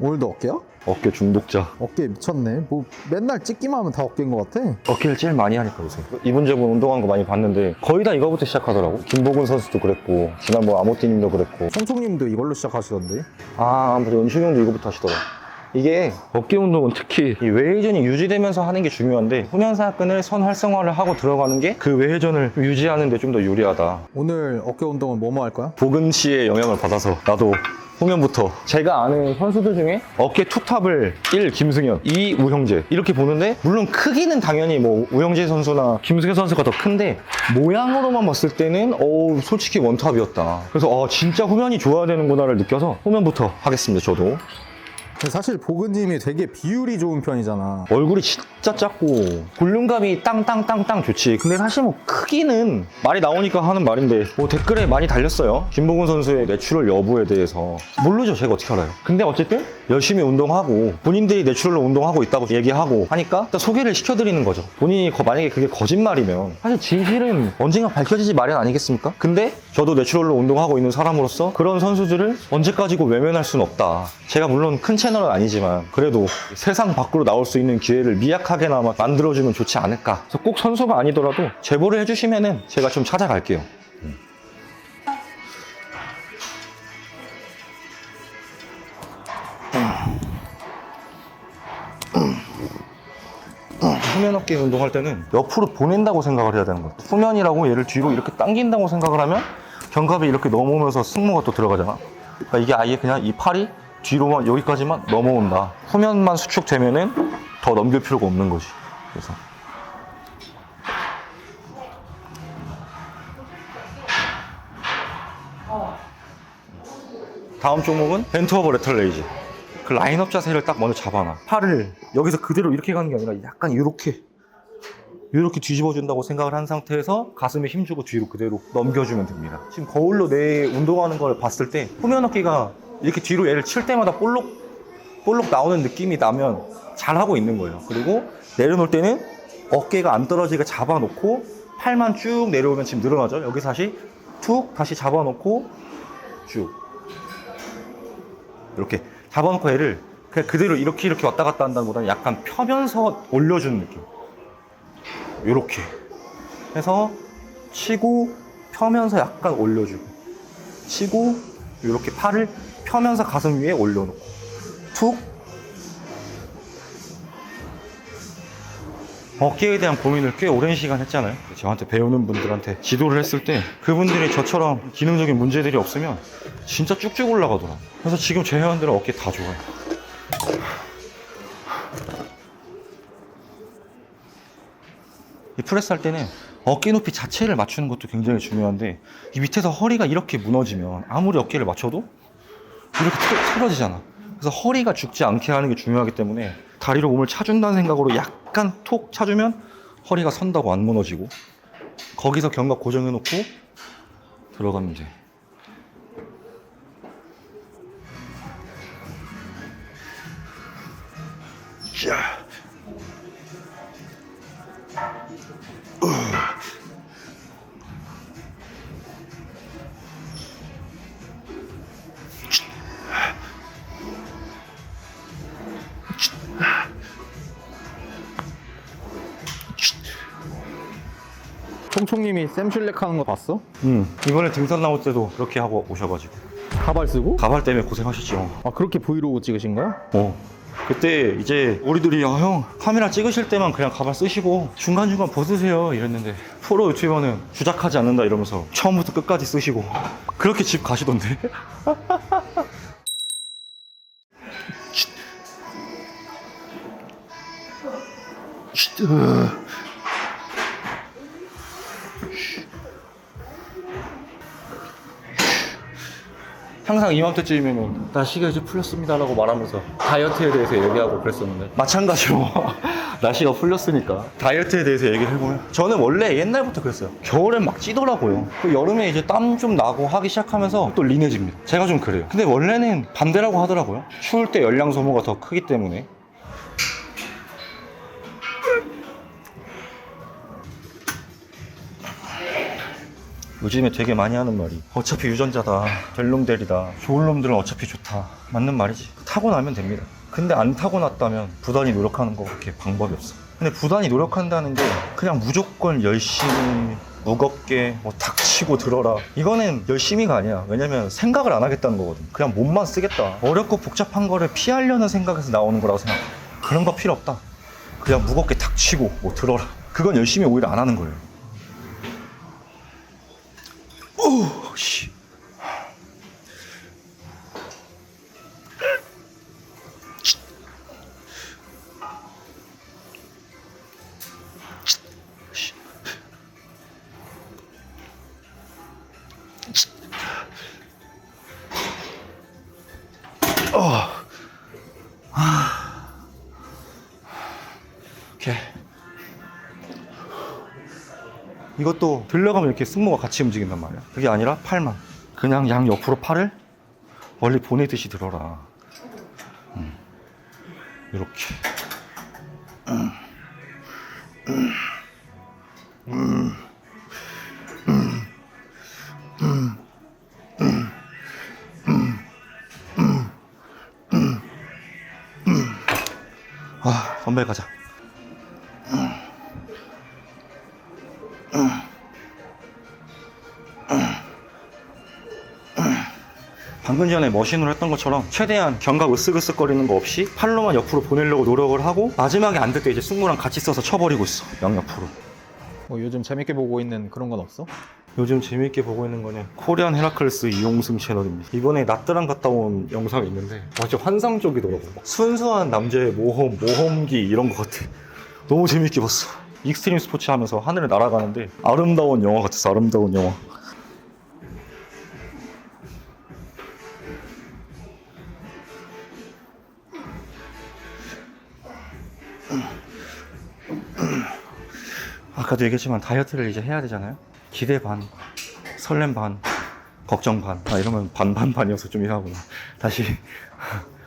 오늘도 어깨야? 어깨 중독자. 어깨 미쳤네. 뭐 맨날 찍기만 하면 다 어깨인 것 같아. 어깨를 제일 많이 하니까 요새. 이분저분 운동하는 거 많이 봤는데 거의 다 이거부터 시작하더라고. 김보근 선수도 그랬고 지난번 아모띠님도 그랬고. 총총님도 이걸로 시작하시던데. 아, 아무튼 연식이 형도 이거부터 하시더라. 이게 어깨 운동은 특히 이 외회전이 유지되면서 하는 게 중요한데 후면사근을 선 활성화를 하고 들어가는 게 그 외회전을 유지하는 데 좀 더 유리하다. 오늘 어깨 운동은 뭐뭐 할 거야? 보근 씨의 영향을 받아서 나도 후면부터 제가 아는 선수들 중에 어깨 투탑을 1 김승현, 2 우형재 이렇게 보는데 물론 크기는 당연히 뭐 우형재 선수나 김승현 선수가 더 큰데 모양으로만 봤을 때는 어우 솔직히 원탑이었다. 그래서 어 진짜 후면이 좋아야 되는구나를 느껴서 후면부터 하겠습니다. 저도 사실 보근님이 되게 비율이 좋은 편이잖아. 얼굴이 진짜 작고 볼륨감이 땅땅땅땅 좋지. 근데 사실 뭐 크기는 말이 나오니까 하는 말인데 뭐 댓글에 많이 달렸어요. 김보근 선수의 내추럴 여부에 대해서. 모르죠. 제가 어떻게 알아요? 근데 어쨌든 열심히 운동하고 본인들이 내추럴로 운동하고 있다고 얘기하고 하니까 일단 소개를 시켜드리는 거죠 본인이 거- 만약에 그게 거짓말이면 사실 진실은 언젠가 밝혀지지 마련 아니겠습니까 근데 저도 내추럴로 운동하고 있는 사람으로서 그런 선수들을 언제까지고 외면할 수는 없다 제가 물론 큰 채널은 아니지만 그래도 세상 밖으로 나올 수 있는 기회를 미약하게나마 만들어주면 좋지 않을까. 그래서 꼭 선수가 아니더라도 제보를 해주시면은 제가 좀 찾아갈게요. 후면 어깨 운동할 때는 옆으로 보낸다고 생각을 해야 되는 것 같아. 후면이라고 얘를 뒤로 이렇게 당긴다고 생각을 하면 견갑이 이렇게 넘어오면서 승모가 또 들어가잖아. 그러니까 이게 아예 그냥 이 팔이 뒤로만 여기까지만 넘어온다. 후면만 수축되면은 더 넘길 필요가 없는 거지. 그래서 다음 종목은 벤트 오버 레터 레이즈. 그 라인업 자세를 딱 먼저 잡아놔. 팔을 여기서 그대로 이렇게 가는 게 아니라 약간 이렇게 이렇게 뒤집어 준다고 생각을 한 상태에서 가슴에 힘주고 뒤로 그대로 넘겨주면 됩니다. 지금 거울로 내 운동하는 걸 봤을 때 후면 어깨가 이렇게 뒤로 얘를 칠 때마다 볼록 볼록 나오는 느낌이 나면 잘 하고 있는 거예요. 그리고 내려놓을 때는 어깨가 안 떨어지게 잡아놓고 팔만 쭉 내려오면 지금 늘어나죠. 여기서 다시 툭 다시 잡아놓고 쭉 이렇게 잡아놓고 얘를 그냥 그대로 이렇게 이렇게 왔다 갔다 한다는 보다는 약간 펴면서 올려주는 느낌. 이렇게 해서 치고 펴면서 약간 올려주고 치고 이렇게 팔을 펴면서 가슴 위에 올려놓고 툭 어깨에 대한 고민을 꽤 오랜 시간 했잖아요. 저한테 배우는 분들한테 지도를 했을 때 그분들이 저처럼 기능적인 문제들이 없으면 진짜 쭉쭉 올라가더라. 그래서 지금 제 회원들은 어깨 다 좋아요. 이 프레스 할 때는 어깨 높이 자체를 맞추는 것도 굉장히 중요한데 이 밑에서 허리가 이렇게 무너지면 아무리 어깨를 맞춰도 이렇게 틀- 틀어지잖아. 그래서 허리가 죽지 않게 하는 게 중요하기 때문에 다리로 몸을 차준다는 생각으로 약간 톡 차주면 허리가 선다고 안 무너지고 거기서 견갑 고정해 놓고 들어가면 돼. 자. 총총님이 샘슐렉 하는 거 봤어? 음, 이번에 등산 나올 때도 그렇게 하고 오셔가지고 가발 쓰고? 가발 때문에 고생하셨죠. 아 그렇게 브이로그 찍으신 거야? 어. 그때 이제 우리들이 야, 형 카메라 찍으실 때만 그냥 가발 쓰시고 중간중간 벗으세요 이랬는데 프로 유튜버는 주작하지 않는다 이러면서 처음부터 끝까지 쓰시고 그렇게 집 가시던데 항상 이맘때쯤이면 날씨가 이제 풀렸습니다라고 말하면서 다이어트에 대해서 얘기하고 그랬었는데. 마찬가지로 날씨가 풀렸으니까. 다이어트에 대해서 얘기를 해보면 저는 원래 옛날부터 그랬어요. 겨울엔 막 찌더라고요. 그 여름에 이제 땀 좀 나고 하기 시작하면서 또 린해집니다. 제가 좀 그래요. 근데 원래는 반대라고 하더라고요. 추울 때 열량 소모가 더 크기 때문에 요즘에 되게 많이 하는 말이 어차피 유전자다 될 놈 되리다 좋은 놈들은 어차피 좋다 맞는 말이지. 타고 나면 됩니다. 근데 안 타고 났다면 부단히 노력하는 거밖에 방법이 없어. 근데 부단히 노력한다는 게 그냥 무조건 열심히 무겁게 뭐 닥치고 들어라. 이거는 열심히가 아니야. 왜냐면 생각을 안 하겠다는 거거든. 그냥 몸만 쓰겠다. 어렵고 복잡한 거를 피하려는 생각에서 나오는 거라고 생각해. 그런 거 필요 없다. 그냥 무겁게 닥치고 뭐 들어라. 그건 열심히 오히려 안 하는 거예요 오, 씨. 이것도 들려가면 이렇게 승모가 같이 움직인단 말이야. 그게 아니라 팔만. 그냥 양 옆으로 팔을 멀리 보내듯이 들어라. 음. 이렇게. 아, 선배 가자. 방금 전에 머신으로 했던 것처럼 최대한 견갑 으쓱으쓱거리는 거 없이 팔로만 옆으로 보내려고 노력을 하고 마지막에 안 될 때 이제 승무랑 같이 써서 쳐버리고 있어 양옆으로. 뭐 요즘 재밌게 보고 있는 그런 건 없어? 요즘 재밌게 보고 있는 거는 코리안 헤라클레스 이용승 채널입니다. 이번에 나트랑 갔다 온 영상이 있는데 완전 환상적이더라고. 순수한 남자의 모험, 모험기 이런 거 같아. 너무 재밌게 봤어. 익스트림 스포츠 하면서 하늘을 날아가는데 아름다운 영화 같았어 아름다운 영화 아까도 얘기했지만 다이어트를 이제 해야 되잖아요. 기대 반, 설렘 반, 걱정 반. 아, 이러면 반반 반이어서 좀 이상하구나. 다시.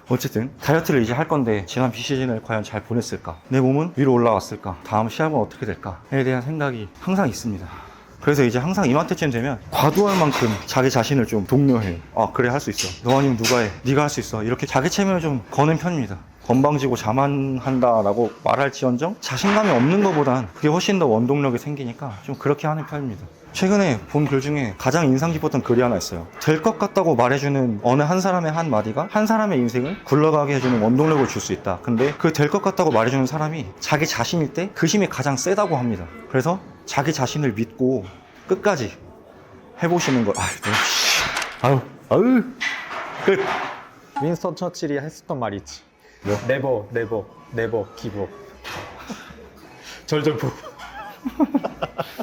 어쨌든 다이어트를 이제 할 건데 지난 비시즌을 과연 잘 보냈을까? 내 몸은 위로 올라왔을까? 다음 시합은 어떻게 될까?에 대한 생각이 항상 있습니다. 그래서 이제 항상 이맘때쯤 되면 과도할 만큼 자기 자신을 좀 독려해요. 아 그래 할 수 있어. 너 아니면 누가 해? 네가 할 수 있어. 이렇게 자기 체면을 좀 거는 편입니다. 건방지고 자만한다라고 말할지언정 자신감이 없는 것보단 그게 훨씬 더 원동력이 생기니까 좀 그렇게 하는 편입니다. 최근에 본 글 중에 가장 인상 깊었던 글이 하나 있어요. 될 것 같다고 말해주는 어느 한 사람의 한 마디가 한 사람의 인생을 굴러가게 해주는 원동력을 줄 수 있다. 근데 그 될 것 같다고 말해주는 사람이 자기 자신일 때 그 힘이 가장 세다고 합니다. 그래서 자기 자신을 믿고 끝까지 해보시는 거. 아, 씨. 아유, 아유. 끝. 윈스턴 처칠이 했었던 말이 있지. 뭐? 네버, 네버, 네버 기브. 절절부.